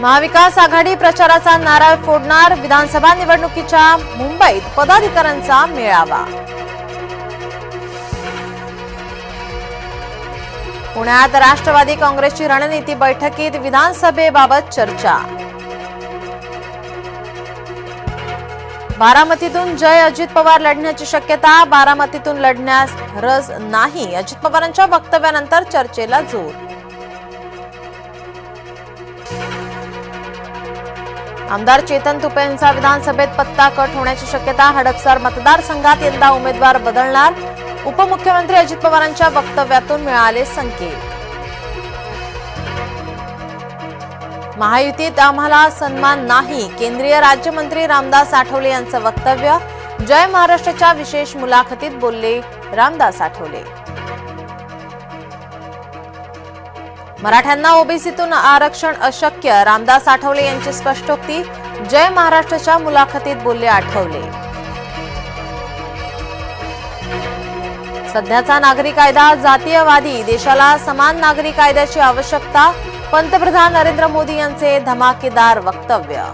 महाविकास आघाडी प्रचाराचा नारळ फोडणार विधानसभा निवडणुकीच्या मुंबईत पदाधिकाऱ्यांचा मेळावा. पुण्यात राष्ट्रवादी काँग्रेसची रणनीती बैठकीत विधानसभेबाबत चर्चा. बारामतीतून जय अजित पवार लढण्याची शक्यता बारामतीतून लढण्यास रस नाही. अजित पवारांच्या वक्तव्यानंतर चर्चेला जोर. आमदार चेतन तुपे यांचा विधानसभेत पत्ता कट होण्याची शक्यता हडपसर मतदारसंघात यंदा उमेदवार बदलणार. उपमुख्यमंत्री अजित पवारांच्या वक्तव्यातून मिळाले संकेत. महायुतीत आम्हाला सन्मान नाही केंद्रीय राज्यमंत्री रामदास आठवले यांचं वक्तव्य. जय महाराष्ट्राच्या विशेष मुलाखतीत बोलले रामदास आठवले. मराठ्यांना ओबीसीतून आरक्षण अशक्य. रामदास आठवले यांची स्पष्टोक्ती जय महाराष्ट्राच्या मुलाखतीत बोलले आठवले. सध्याचा नागरी कायदा जातीयवादी. देशाला समान नागरी कायद्याची आवश्यकता. पंतप्रधान नरेंद्र मोदी यांचे धमाकेदार वक्तव्य.